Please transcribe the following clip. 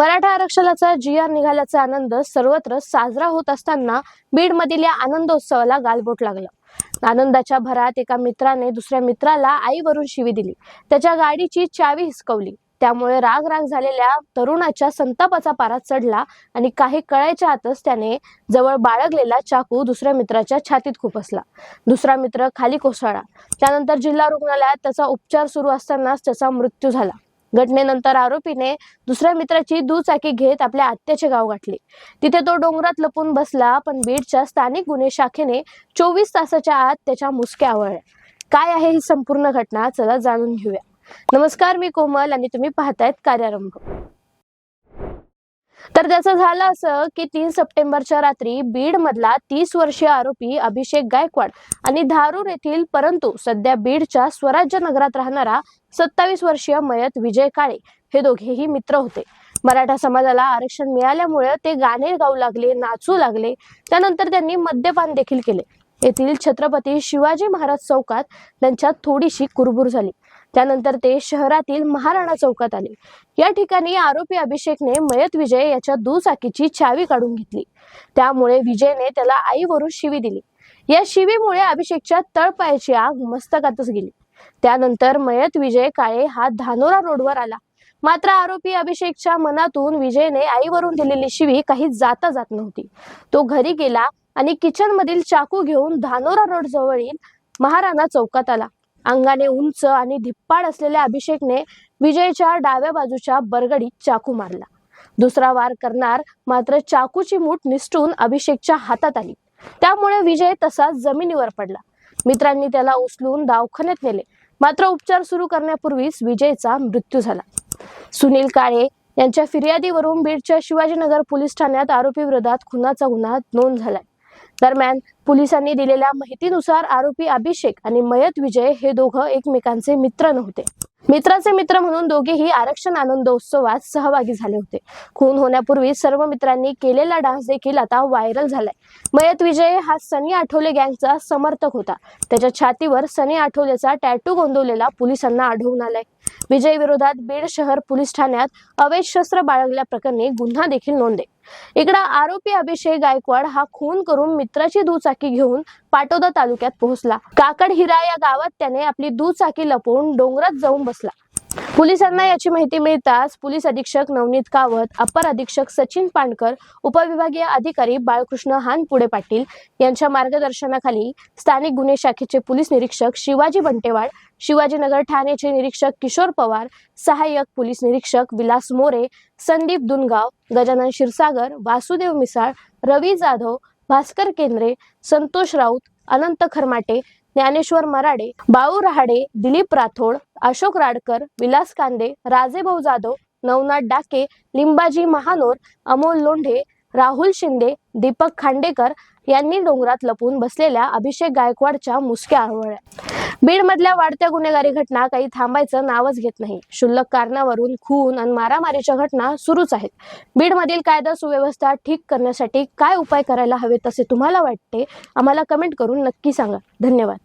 मराठा आरक्षणाचा जी आर निघाल्याचा आनंद सर्वत्र साजरा होत असताना बीडमधील या आनंदोत्सवाला गालबोट लागलं. आनंदाच्या भरात एका मित्राने दुसऱ्या मित्राला आईवरून शिवी दिली. त्याच्या गाडीची चावी हिसकवली. त्यामुळे राग राग झालेल्या तरुणाच्या संतापाचा पारा चढला आणि काही कळायच्या आतच त्याने जवळ बाळगलेला चाकू दुसऱ्या मित्राच्या छातीत खुपसला दुसरा मित्र खाली कोसळला. त्यानंतर जिल्हा रुग्णालयात त्याचा उपचार सुरू असतानाच त्याचा मृत्यू झाला. घटनेनंतर आरोपीने दुसऱ्या मित्राची दुचाकी घेत आपल्या आत्याचे गाव गाठले. तिथे तो डोंगरात लपून बसला पण बीडच्या स्थानिक गुन्हे शाखेने चोवीस तासाच्या आत त्याच्या मुसक्या आवळल्या. काय आहे ही संपूर्ण घटना? चला जाणून घेऊया. नमस्कार मी कोमल आणि तुम्ही पाहतायत कार्यारंभ. तर त्याचं झालं असं की तीन सप्टेंबरच्या रात्री बीड मधला तीस वर्षीय आरोपी अभिषेक गायकवाड आणि धारूर येथील परंतु सध्या बीडच्या स्वराज्य नगरात राहणारा सत्तावीस वर्षीय मयत विजय काळे हे दोघेही मित्र होते. मराठा समाजाला आरक्षण मिळाल्यामुळे ते गाणे गाऊ लागले नाचू लागले. त्यानंतर त्यांनी मद्यपान देखील केले. येथील छत्रपती शिवाजी महाराज चौकात त्यांच्यात थोडीशी कुरबुर झाली. त्यानंतर ते शहरातील महाराणा चौकात आले. या ठिकाणी आरोपी अभिषेकने मयत विजय याच्या दुचाकीची चावी काढून घेतली. त्यामुळे विजयने त्याला आईवरून शिवी दिली. या शिवीमुळे अभिषेकच्या तळपायाची आग मस्तकातच गेली. त्यानंतर मयत विजय काळे हा धानोरा रोडवर आला. मात्र आरोपी अभिषेकच्या मनातून विजयने आईवरून दिलेली शिवी काही जाता जात नव्हती. तो घरी गेला आणि किचन मधील चाकू घेऊन धानोरा रोड जवळील महाराणा चौकात आला. अंगाने उंच आणि धिप्पाड असलेल्या अभिषेकने विजयच्या डाव्या बाजूच्या बरगडीत चाकू मारला. दुसरा वार करणार मात्र चाकूची मूठ निसटून अभिषेकच्या हातात आली. त्यामुळे विजय तसाच जमिनीवर पडला. मित्रांनी त्याला उचलून दवाखान्यात नेले. मात्र उपचार सुरू करण्यापूर्वीच विजयचा मृत्यू झाला. सुनील काळे यांच्या फिर्यादीवरून बीडच्या शिवाजीनगर पोलीस ठाण्यात आरोपी विरोधात खुनाचा गुन्हा नोंद झालाय. दरम्यान पोलिसांनी दिलेल्या माहितीनुसार आरोपी अभिषेक आणि मयत विजय हे दोघं एकमेकांचे मित्र नव्हते. मित्राचे मित्र म्हणून दोघेही आरक्षण आनंदोत्सवात सहभागी झाले होते. खून होण्यापूर्वी सर्व मित्रांनी केलेला डान्स देखील आता व्हायरल झालाय. मयत विजय हा सनी आठवले गँगचा समर्थक होता. त्याच्या छातीवर सनी आठवलेचा टॅटू गोंदवलेला पोलिसांना आढळून आलाय. विजय विरोधात बीड शहर पोलीस ठाण्यात अवैध शस्त्र बाळगल्या प्रकरणी गुन्हा देखील नोंदे. इकडे आरोपी अभिषेक गायकवाड हा खून करून मित्राची दुचाकी घेऊन पाटोदा तालुक्यात पोहोचला. काकड हिरा या गावात त्याने आपली दुचाकी लपवून डोंगरात जाऊन बसला. पोलिसांना याची माहिती मिळताच पोलीस अधीक्षक नवनीत कावत अपर अधीक्षक सचिन पांडकर उपविभागीय अधिकारी बाळकृष्ण हानपुडे पाटील यांच्या मार्गदर्शनाखाली स्थानिक गुन्हे शाखेचे पोलीस निरीक्षक शिवाजी बंटेवाड शिवाजीनगर ठाण्याचे निरीक्षक किशोर पवार सहाय्यक पोलीस निरीक्षक विलास मोरे संदीप दुनगाव गजानन क्षीरसागर वासुदेव मिसाळ रवी जाधव भास्कर केंद्रे संतोष राऊत अनंत खरमाटे ज्ञानेश्वर मराडे बाळू रहाडे दिलीप राठोड अशोक राडकर विलास कांदे राजेभाऊ जाधव नवनाथ डाके लिंबाजी महानोर अमोल लोंढे राहुल शिंदे दीपक खांडेकर यांनी डोंगरात लपून बसलेल्या अभिषेक गायकवाडच्या मुसक्या आवळल्या बीड मधल्या वाढत्या गुन्हेगारी घटना काही थांबायचं नावच घेत नाही. क्षुल्लक कारणावरून खून आणि मारामारीच्या घटना सुरूच आहेत. बीड मधील कायदा सुव्यवस्था ठीक करण्यासाठी काय उपाय करायला हवेत असे तुम्हाला वाटते? आम्हाला कमेंट करून नक्की सांगा. धन्यवाद.